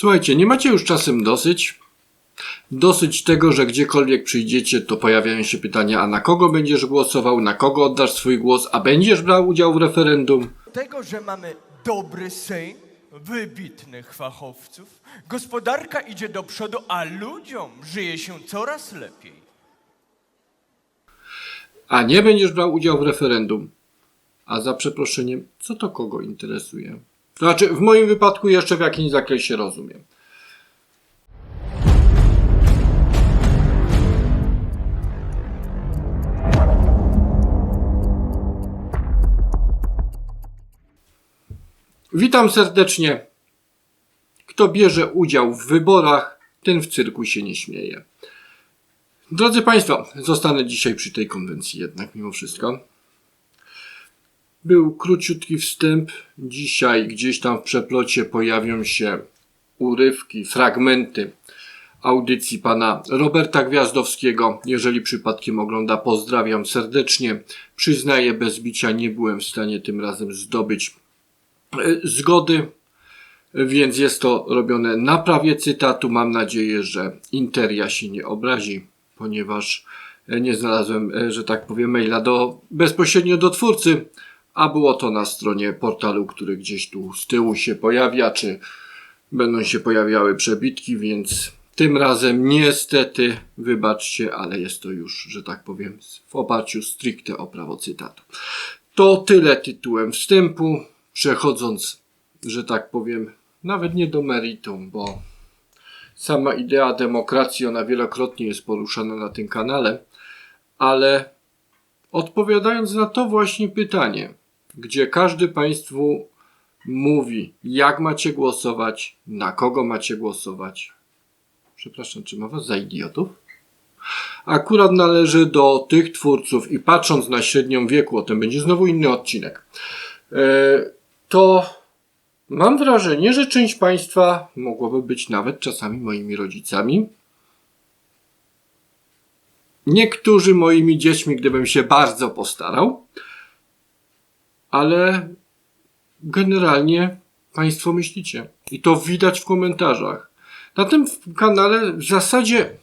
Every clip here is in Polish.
Słuchajcie, nie macie już czasem dosyć? Dosyć tego, że gdziekolwiek przyjdziecie, to pojawiają się pytania, a na kogo będziesz głosował, na kogo oddasz swój głos, a będziesz brał udział w referendum? tego, że mamy dobry Sejm, wybitnych fachowców, gospodarka idzie do przodu, a ludziom żyje się coraz lepiej. A nie będziesz brał udziału w referendum. A za przeproszeniem, co to kogo interesuje? To znaczy, w moim wypadku jeszcze w jakimś zakresie rozumiem. Witam serdecznie. Kto bierze udział w wyborach, ten w cyrku się nie śmieje. Drodzy Państwo, zostanę dzisiaj przy tej konwencji jednak mimo wszystko. Był króciutki wstęp. Dzisiaj gdzieś tam w przeplocie pojawią się urywki, fragmenty audycji pana Roberta Gwiazdowskiego. Jeżeli przypadkiem ogląda, pozdrawiam serdecznie. Przyznaję, bez bicia nie byłem w stanie tym razem zdobyć e, zgody, więc jest to robione na prawie cytatu. Mam nadzieję, że Interia się nie obrazi, ponieważ e, nie znalazłem, e, że tak powiem, maila do, bezpośrednio do twórcy, a było to na stronie portalu, który gdzieś tu z tyłu się pojawia, czy będą się pojawiały przebitki, więc tym razem niestety, wybaczcie, ale jest to już, że tak powiem, w oparciu stricte o prawo cytatu. To tyle tytułem wstępu. Przechodząc, że tak powiem, nawet nie do meritum, bo sama idea demokracji, ona wielokrotnie jest poruszana na tym kanale, ale odpowiadając na to właśnie pytanie, gdzie każdy Państwu mówi, jak macie głosować, na kogo macie głosować. Przepraszam, czy ma Was za idiotów? Akurat należy do tych twórców i patrząc na średnią wieku, o tym będzie znowu inny odcinek, e, to mam wrażenie, że część Państwa mogłoby być nawet czasami moimi rodzicami. Niektórzy moimi dziećmi, gdybym się bardzo postarał, ale generalnie Państwo myślicie. I to widać w komentarzach. Na tym kanale w zasadzie,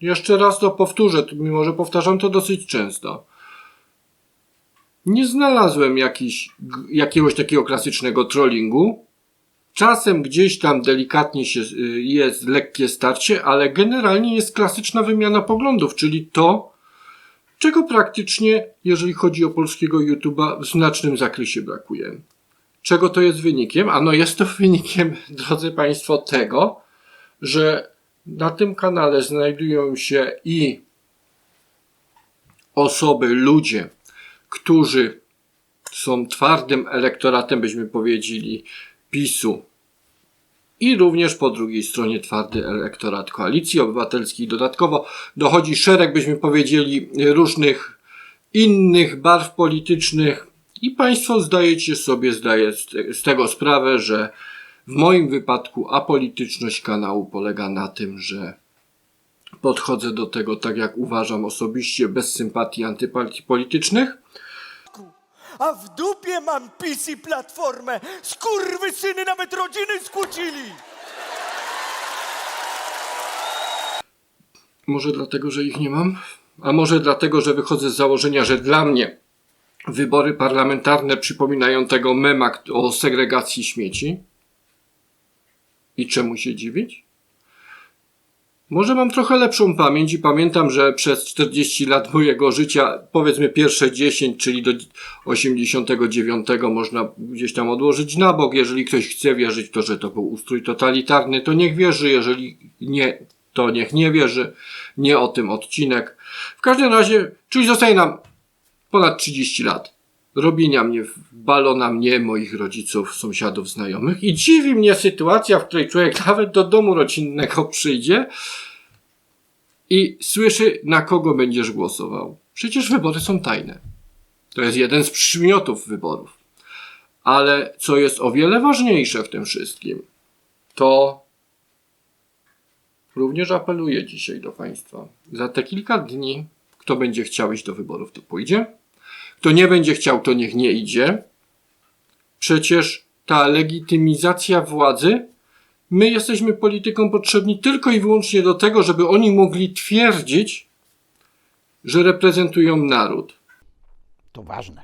jeszcze raz to powtórzę, mimo że powtarzam to dosyć często. Nie znalazłem jakiś, jakiegoś takiego klasycznego trollingu. Czasem gdzieś tam delikatnie się, y, jest lekkie starcie, ale generalnie jest klasyczna wymiana poglądów, czyli to, czego praktycznie, jeżeli chodzi o polskiego YouTube'a, w znacznym zakresie brakuje. Czego to jest wynikiem? Ano jest to wynikiem, drodzy Państwo, tego, że na tym kanale znajdują się i osoby, ludzie, którzy są twardym elektoratem, byśmy powiedzieli, PiSu. I również po drugiej stronie twardy elektorat koalicji obywatelskiej. Dodatkowo dochodzi szereg, byśmy powiedzieli, różnych innych barw politycznych. I Państwo zdajecie sobie zdaje z te- z tego sprawę, że w moim wypadku apolityczność kanału polega na tym, że podchodzę do tego tak jak uważam osobiście, bez sympatii antypartii politycznych. A w dupie mam PiS i Platformę. syny nawet rodziny skłócili. Może dlatego, że ich nie mam? A może dlatego, że wychodzę z założenia, że dla mnie wybory parlamentarne przypominają tego mema o segregacji śmieci? I czemu się dziwić? Może mam trochę lepszą pamięć i pamiętam, że przez 40 lat mojego życia, powiedzmy pierwsze 10, czyli do 89 można gdzieś tam odłożyć na bok. Jeżeli ktoś chce wierzyć to, że to był ustrój totalitarny, to niech wierzy. Jeżeli nie, to niech nie wierzy. Nie o tym odcinek. W każdym razie, czyli zostaje nam ponad 30 lat robienia mnie, balona mnie, moich rodziców, sąsiadów, znajomych i dziwi mnie sytuacja, w której człowiek nawet do domu rodzinnego przyjdzie i słyszy, na kogo będziesz głosował. Przecież wybory są tajne. To jest jeden z przymiotów wyborów. Ale co jest o wiele ważniejsze w tym wszystkim, to również apeluję dzisiaj do Państwa. Za te kilka dni, kto będzie chciał iść do wyborów, to pójdzie. Kto nie będzie chciał, to niech nie idzie. Przecież ta legitymizacja władzy My jesteśmy politykom potrzebni tylko i wyłącznie do tego, żeby oni mogli twierdzić, że reprezentują naród. To ważne.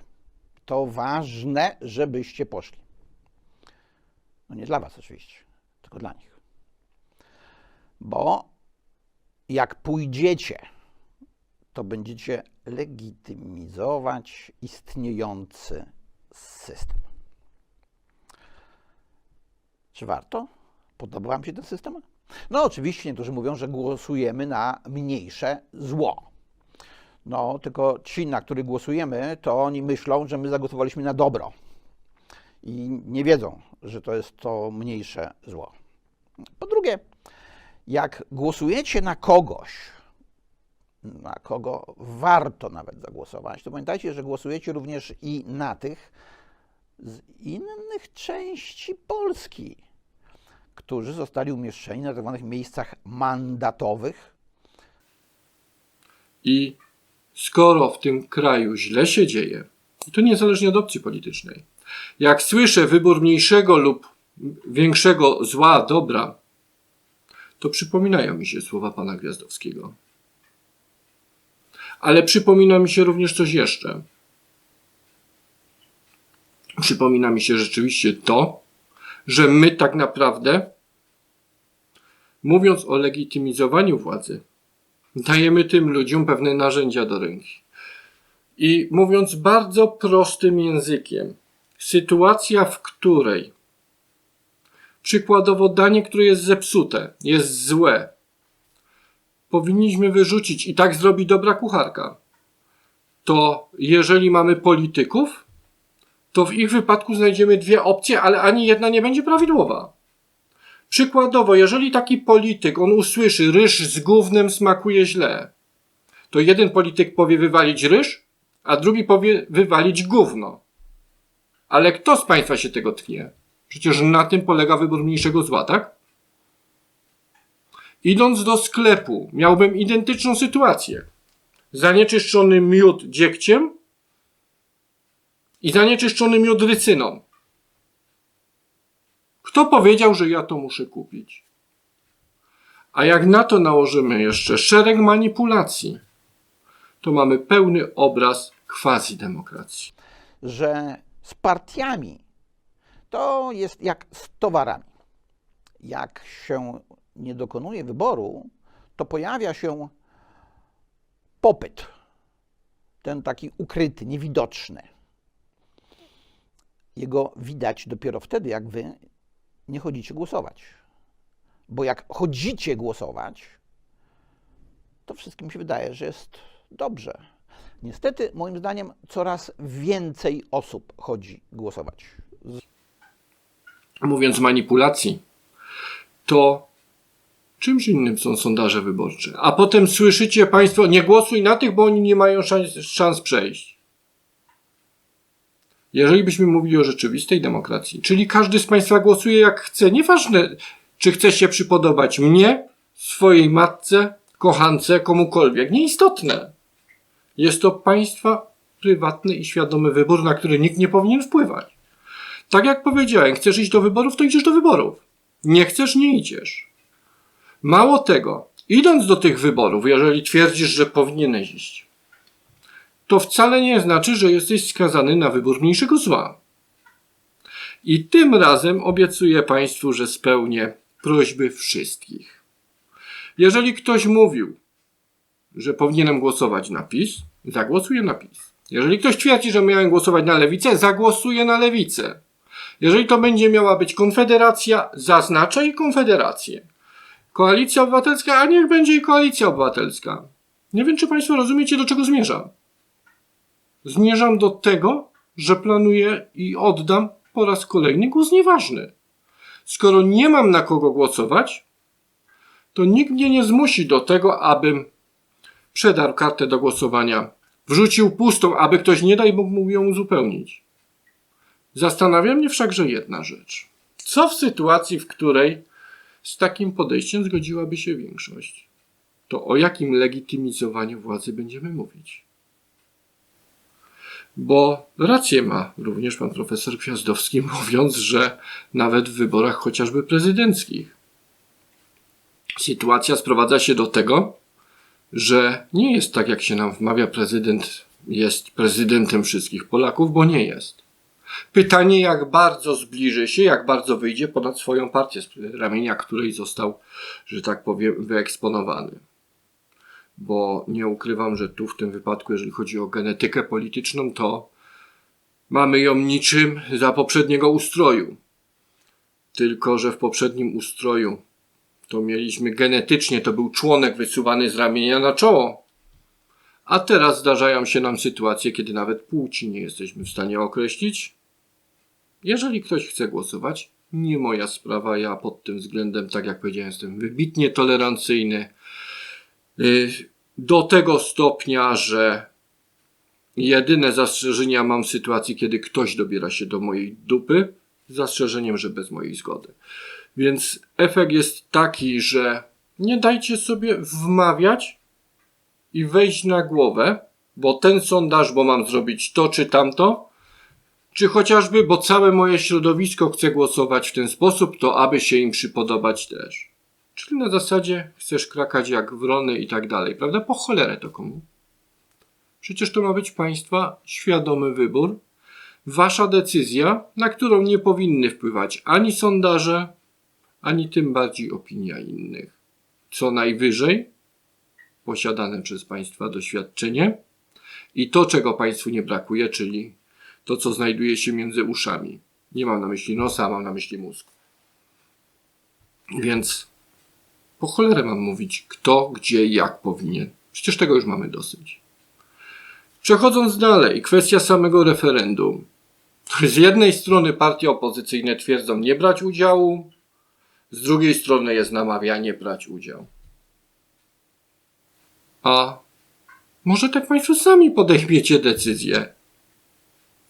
To ważne, żebyście poszli. No nie dla Was oczywiście, tylko dla nich. Bo jak pójdziecie, to będziecie legitymizować istniejący system. Czy warto? Podoba Wam się ten system? No, oczywiście niektórzy mówią, że głosujemy na mniejsze zło. No, tylko ci, na których głosujemy, to oni myślą, że my zagłosowaliśmy na dobro. I nie wiedzą, że to jest to mniejsze zło. Po drugie, jak głosujecie na kogoś, na kogo warto nawet zagłosować, to pamiętajcie, że głosujecie również i na tych z innych części Polski, którzy zostali umieszczeni na tzw. miejscach mandatowych, I skoro w tym kraju źle się dzieje, to niezależnie od opcji politycznej, jak słyszę wybór mniejszego lub większego zła, dobra, to przypominają mi się słowa pana Gwiazdowskiego. Ale przypomina mi się również coś jeszcze. Przypomina mi się rzeczywiście to, że my tak naprawdę, mówiąc o legitymizowaniu władzy, dajemy tym ludziom pewne narzędzia do ręki. I mówiąc bardzo prostym językiem, sytuacja, w której przykładowo danie, które jest zepsute, jest złe, powinniśmy wyrzucić i tak zrobi dobra kucharka. To jeżeli mamy polityków, to w ich wypadku znajdziemy dwie opcje, ale ani jedna nie będzie prawidłowa. Przykładowo, jeżeli taki polityk, on usłyszy, ryż z gównem smakuje źle, to jeden polityk powie wywalić ryż, a drugi powie wywalić gówno. Ale kto z Państwa się tego tknie? Przecież na tym polega wybór mniejszego zła, tak? Idąc do sklepu, miałbym identyczną sytuację. Zanieczyszczony miód dziegciem i zanieczyszczony miód rycyną. Kto powiedział, że ja to muszę kupić? A jak na to nałożymy jeszcze szereg manipulacji, to mamy pełny obraz quasi demokracji. że z partiami to jest jak z towarami. Jak się nie dokonuje wyboru, to pojawia się popyt. Ten taki ukryty, niewidoczny. Jego widać dopiero wtedy, jak wy nie chodzicie głosować. Bo jak chodzicie głosować, to wszystkim się wydaje, że jest dobrze. Niestety, moim zdaniem, coraz więcej osób chodzi głosować. Mówiąc manipulacji, to czymś innym są sondaże wyborcze. A potem słyszycie Państwo, nie głosuj na tych, bo oni nie mają szans, szans przejść. Jeżeli byśmy mówili o rzeczywistej demokracji, czyli każdy z Państwa głosuje jak chce, nieważne czy chce się przypodobać mnie, swojej matce, kochance, komukolwiek, nieistotne. Jest to Państwa prywatny i świadomy wybór, na który nikt nie powinien wpływać. Tak jak powiedziałem, chcesz iść do wyborów, to idziesz do wyborów. Nie chcesz, nie idziesz. Mało tego, idąc do tych wyborów, jeżeli twierdzisz, że powinieneś iść, to wcale nie znaczy, że jesteś skazany na wybór mniejszego zła. I tym razem obiecuję Państwu, że spełnię prośby wszystkich. Jeżeli ktoś mówił, że powinienem głosować na PiS, zagłosuję na PiS. Jeżeli ktoś twierdzi, że miałem głosować na lewicę, zagłosuję na lewicę. Jeżeli to będzie miała być konfederacja, zaznaczę i konfederację. Koalicja Obywatelska, a niech będzie i Koalicja Obywatelska. Nie wiem, czy Państwo rozumiecie, do czego zmierzam. Zmierzam do tego, że planuję i oddam po raz kolejny głos nieważny. Skoro nie mam na kogo głosować, to nikt mnie nie zmusi do tego, abym przedarł kartę do głosowania, wrzucił pustą, aby ktoś nie daj mógł ją uzupełnić. Zastanawia mnie wszakże jedna rzecz. Co w sytuacji, w której z takim podejściem zgodziłaby się większość? To o jakim legitymizowaniu władzy będziemy mówić? Bo rację ma również pan profesor Gwiazdowski, mówiąc, że nawet w wyborach chociażby prezydenckich sytuacja sprowadza się do tego, że nie jest tak, jak się nam wmawia, prezydent jest prezydentem wszystkich Polaków, bo nie jest. Pytanie, jak bardzo zbliży się, jak bardzo wyjdzie ponad swoją partię, z ramienia której został, że tak powiem, wyeksponowany. Bo nie ukrywam, że tu w tym wypadku, jeżeli chodzi o genetykę polityczną, to mamy ją niczym za poprzedniego ustroju. Tylko, że w poprzednim ustroju to mieliśmy genetycznie, to był członek wysuwany z ramienia na czoło. A teraz zdarzają się nam sytuacje, kiedy nawet płci nie jesteśmy w stanie określić. Jeżeli ktoś chce głosować, nie moja sprawa. Ja pod tym względem, tak jak powiedziałem, jestem wybitnie tolerancyjny. Yy, Do tego stopnia, że jedyne zastrzeżenia mam w sytuacji, kiedy ktoś dobiera się do mojej dupy, z zastrzeżeniem, że bez mojej zgody. Więc efekt jest taki, że nie dajcie sobie wmawiać i wejść na głowę, bo ten sondaż, bo mam zrobić to czy tamto, czy chociażby, bo całe moje środowisko chce głosować w ten sposób, to aby się im przypodobać też. Czyli na zasadzie chcesz krakać jak wrony i tak dalej, prawda? Po cholerę to komu? Przecież to ma być państwa świadomy wybór, wasza decyzja, na którą nie powinny wpływać ani sondaże, ani tym bardziej opinia innych. Co najwyżej posiadane przez Państwa doświadczenie i to, czego Państwu nie brakuje, czyli to, co znajduje się między uszami. Nie mam na myśli nosa, mam na myśli mózg. Więc po cholerę mam mówić, kto, gdzie, jak powinien. Przecież tego już mamy dosyć. Przechodząc dalej, kwestia samego referendum. Z jednej strony partie opozycyjne twierdzą nie brać udziału, z drugiej strony jest namawianie brać udział. A może tak Państwo sami podejmiecie decyzję,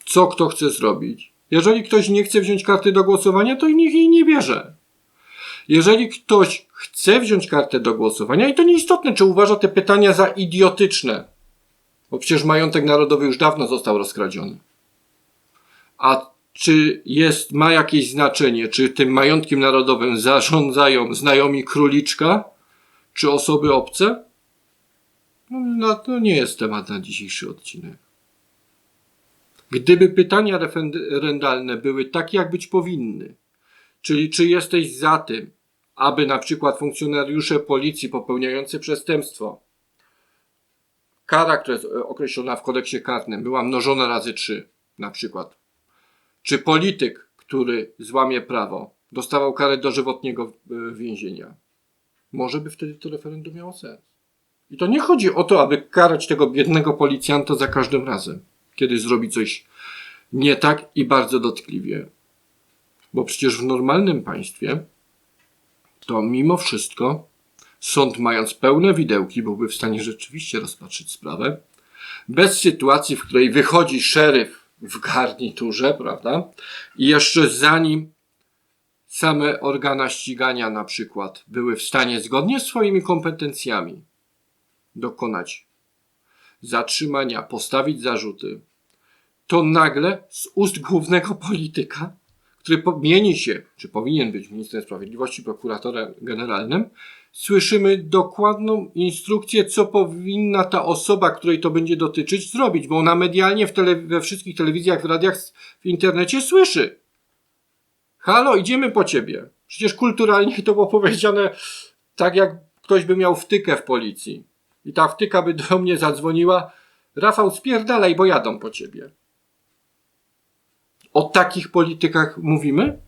co kto chce zrobić. Jeżeli ktoś nie chce wziąć karty do głosowania, to niech jej nie bierze. Jeżeli ktoś chce wziąć kartę do głosowania, i to nieistotne, czy uważa te pytania za idiotyczne, bo przecież majątek narodowy już dawno został rozkradziony. A czy jest, ma jakieś znaczenie, czy tym majątkiem narodowym zarządzają znajomi króliczka, czy osoby obce? No, no, to nie jest temat na dzisiejszy odcinek. Gdyby pytania referendalne były takie, jak być powinny, czyli czy jesteś za tym, aby na przykład funkcjonariusze policji popełniający przestępstwo, kara, która jest określona w kodeksie karnym, była mnożona razy trzy, na przykład, czy polityk, który złamie prawo, dostawał karę dożywotniego e, więzienia, może by wtedy to referendum miało sens. I to nie chodzi o to, aby karać tego biednego policjanta za każdym razem, kiedy zrobi coś nie tak i bardzo dotkliwie. Bo przecież w normalnym państwie to mimo wszystko sąd, mając pełne widełki, byłby w stanie rzeczywiście rozpatrzyć sprawę, bez sytuacji, w której wychodzi szeryf w garniturze, prawda? I jeszcze zanim same organa ścigania na przykład były w stanie zgodnie z swoimi kompetencjami dokonać zatrzymania, postawić zarzuty, to nagle z ust głównego polityka, który mieni się, czy powinien być ministrem sprawiedliwości, prokuratorem generalnym, słyszymy dokładną instrukcję, co powinna ta osoba, której to będzie dotyczyć, zrobić, bo ona medialnie w tele, we wszystkich telewizjach, w radiach, w internecie słyszy. Halo, idziemy po ciebie. Przecież kulturalnie to było powiedziane tak, jak ktoś by miał wtykę w policji. I ta wtyka by do mnie zadzwoniła. Rafał, spierdalaj, bo jadą po ciebie. O takich politykach mówimy?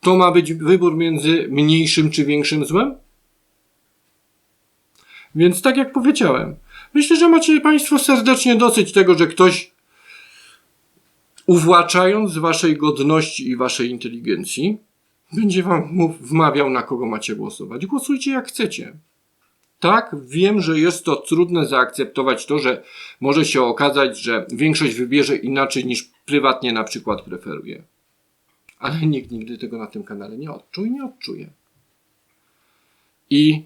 To ma być wybór między mniejszym czy większym złem? Więc tak jak powiedziałem, myślę, że macie Państwo serdecznie dosyć tego, że ktoś uwłaczając Waszej godności i Waszej inteligencji, będzie Wam wmawiał, na kogo macie głosować. Głosujcie jak chcecie. Tak, wiem, że jest to trudne zaakceptować to, że może się okazać, że większość wybierze inaczej niż prywatnie na przykład preferuje. Ale nikt nigdy tego na tym kanale nie odczuł i nie odczuje. I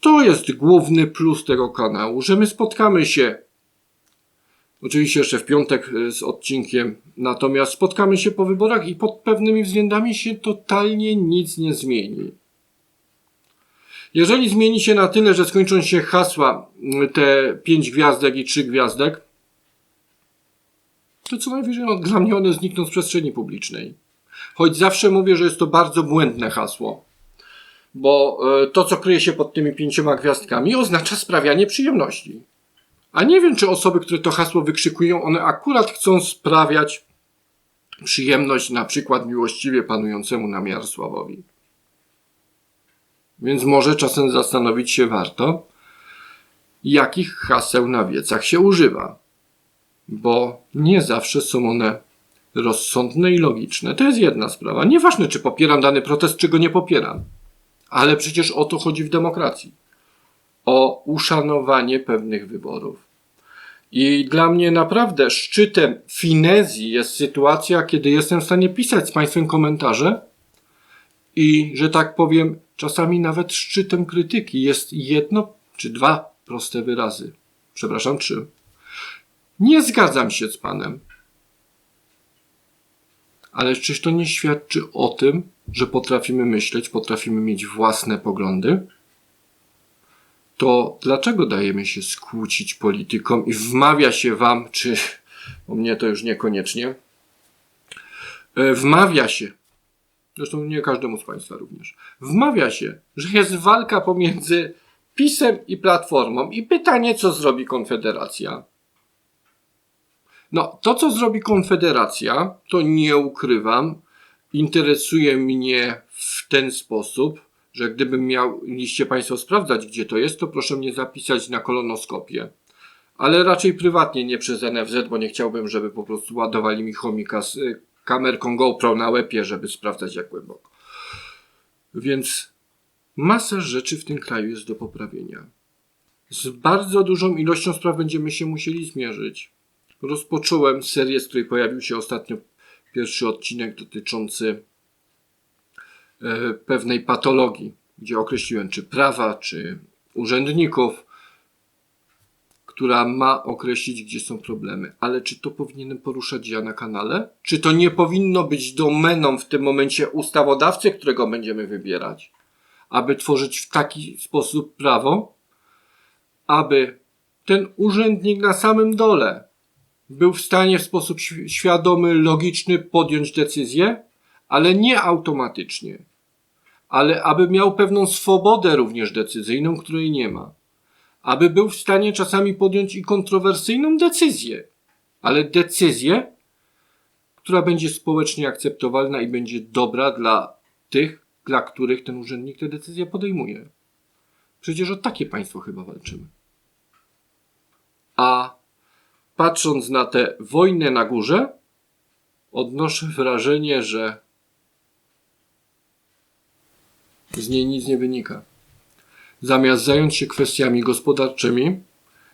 to jest główny plus tego kanału, że my spotkamy się Oczywiście jeszcze w piątek y, z odcinkiem, natomiast spotkamy się po wyborach i pod pewnymi względami się totalnie nic nie zmieni. Jeżeli zmieni się na tyle, że skończą się hasła te pięć gwiazdek i trzy gwiazdek, to co najwyżej no, dla mnie one znikną z przestrzeni publicznej. Choć zawsze mówię, że jest to bardzo błędne hasło. Bo e, to, co kryje się pod tymi pięcioma gwiazdkami, oznacza sprawianie przyjemności. A nie wiem, czy osoby, które to hasło wykrzykują, one akurat chcą sprawiać przyjemność na przykład miłościwie panującemu nami Jarosławowi. Więc może czasem zastanowić się warto, jakich haseł na wiecach się używa. Bo nie zawsze są one rozsądne i logiczne. To jest jedna sprawa. Nieważne, czy popieram dany protest, czy go nie popieram. Ale przecież o to chodzi w demokracji. O uszanowanie pewnych wyborów. I dla mnie naprawdę szczytem finezji jest sytuacja, kiedy jestem w stanie pisać z Państwem komentarze i, że tak powiem, czasami nawet szczytem krytyki jest jedno czy dwa proste wyrazy. Przepraszam, trzy. Nie zgadzam się z Panem. Ale czyż to nie świadczy o tym, że potrafimy myśleć, potrafimy mieć własne poglądy? To dlaczego dajemy się skłócić politykom i wmawia się wam, czy o mnie to już niekoniecznie, e, wmawia się, zresztą nie każdemu z Państwa również, wmawia się, że jest walka pomiędzy PiSem i Platformą i pytanie, co zrobi Konfederacja. No, to co zrobi Konfederacja, to nie ukrywam, interesuje mnie w ten sposób, że gdybym mieliście Państwo sprawdzać, gdzie to jest, to proszę mnie zapisać na kolonoskopię. Ale raczej prywatnie, nie przez NFZ, bo nie chciałbym, żeby po prostu ładowali mi chomika z y, kamerką GoPro na łepie, żeby sprawdzać jak głęboko. Więc masa rzeczy w tym kraju jest do poprawienia. Z bardzo dużą ilością spraw będziemy się musieli zmierzyć. Rozpocząłem serię, z której pojawił się ostatnio pierwszy odcinek dotyczący e, pewnej patologii, gdzie określiłem czy prawa, czy urzędników, która ma określić, gdzie są problemy. Ale czy to powinienem poruszać ja na kanale? Czy to nie powinno być domeną w tym momencie ustawodawcy, którego będziemy wybierać? Aby tworzyć w taki sposób prawo, aby ten urzędnik na samym dole był w stanie w sposób świ- świadomy, logiczny podjąć decyzję, ale nie automatycznie, ale aby miał pewną swobodę również decyzyjną, której nie ma. Aby był w stanie czasami podjąć i kontrowersyjną decyzję, ale decyzję, która będzie społecznie akceptowalna i będzie dobra dla tych, dla których ten urzędnik tę decyzję podejmuje. Przecież o takie państwo chyba walczymy. A patrząc na tę wojnę na górze, odnoszę wrażenie, że z niej nic nie wynika. Zamiast zająć się kwestiami gospodarczymi,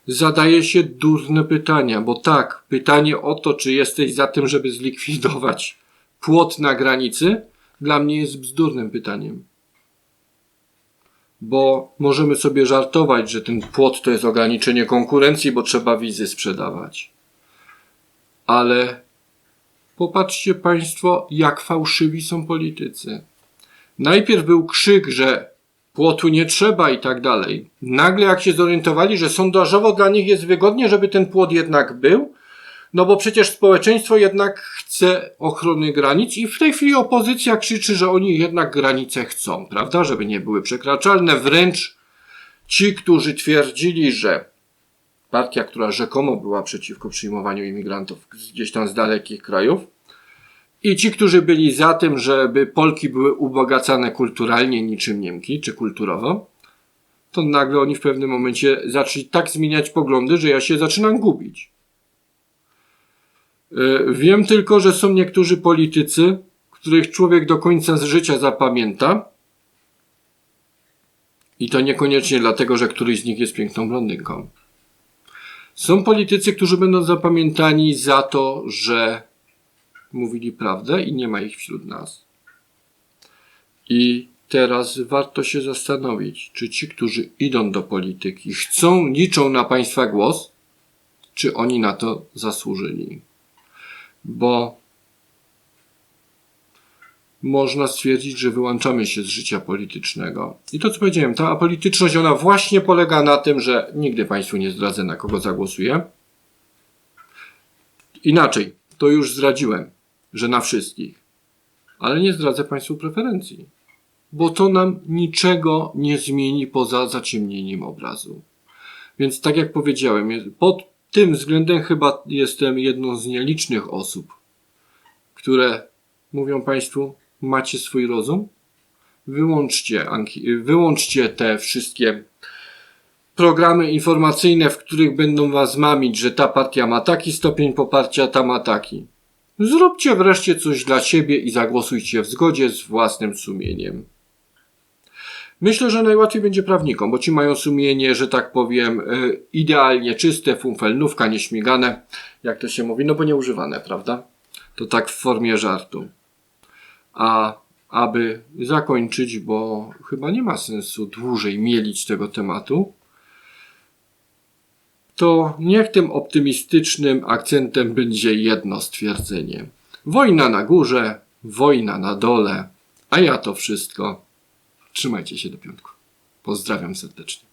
zadaje się durne pytania, bo tak, pytanie o to, czy jesteś za tym, żeby zlikwidować płot na granicy, dla mnie jest bzdurnym pytaniem. Bo możemy sobie żartować, że ten płot to jest ograniczenie konkurencji, bo trzeba wizy sprzedawać. Ale popatrzcie Państwo, jak fałszywi są politycy. Najpierw był krzyk, że płotu nie trzeba i tak dalej. Nagle jak się zorientowali, że sondażowo dla nich jest wygodnie, żeby ten płot jednak był, no bo przecież społeczeństwo jednak chce ochrony granic i w tej chwili opozycja krzyczy, że oni jednak granice chcą, prawda, żeby nie były przekraczalne. Wręcz ci, którzy twierdzili, że partia, która rzekomo była przeciwko przyjmowaniu imigrantów gdzieś tam z dalekich krajów, i ci, którzy byli za tym, żeby Polki były ubogacane kulturalnie niczym Niemki, czy kulturowo, to nagle oni w pewnym momencie zaczęli tak zmieniać poglądy, że ja się zaczynam gubić. Yy, Wiem tylko, że są niektórzy politycy, których człowiek do końca życia zapamięta. I to niekoniecznie dlatego, że któryś z nich jest piękną blondynką. Są politycy, którzy będą zapamiętani za to, że mówili prawdę i nie ma ich wśród nas. I teraz warto się zastanowić, czy ci, którzy idą do polityki, chcą, liczą na Państwa głos, czy oni na to zasłużyli. Bo można stwierdzić, że wyłączamy się z życia politycznego. I to, co powiedziałem, ta apolityczność, ona właśnie polega na tym, że nigdy Państwu nie zdradzę, na kogo zagłosuję. Inaczej, to już zdradziłem, że na wszystkich. Ale nie zdradzę Państwu preferencji, bo to nam niczego nie zmieni poza zaciemnieniem obrazu. Więc tak jak powiedziałem, pod tym względem chyba jestem jedną z nielicznych osób, które mówią Państwu, macie swój rozum? Wyłączcie, wyłączcie te wszystkie programy informacyjne, w których będą Was mamić, że ta partia ma taki stopień poparcia, ta ma taki. Zróbcie wreszcie coś dla siebie i zagłosujcie w zgodzie z własnym sumieniem. Myślę, że najłatwiej będzie prawnikom, bo ci mają sumienie, że tak powiem, y, idealnie czyste, funfelnówka, nieśmigane, jak to się mówi, no bo nieużywane, prawda? To tak w formie żartu. A aby zakończyć, bo chyba nie ma sensu dłużej mielić tego tematu, to niech tym optymistycznym akcentem będzie jedno stwierdzenie. Wojna na górze, wojna na dole, a ja to wszystko. Trzymajcie się do piątku. Pozdrawiam serdecznie.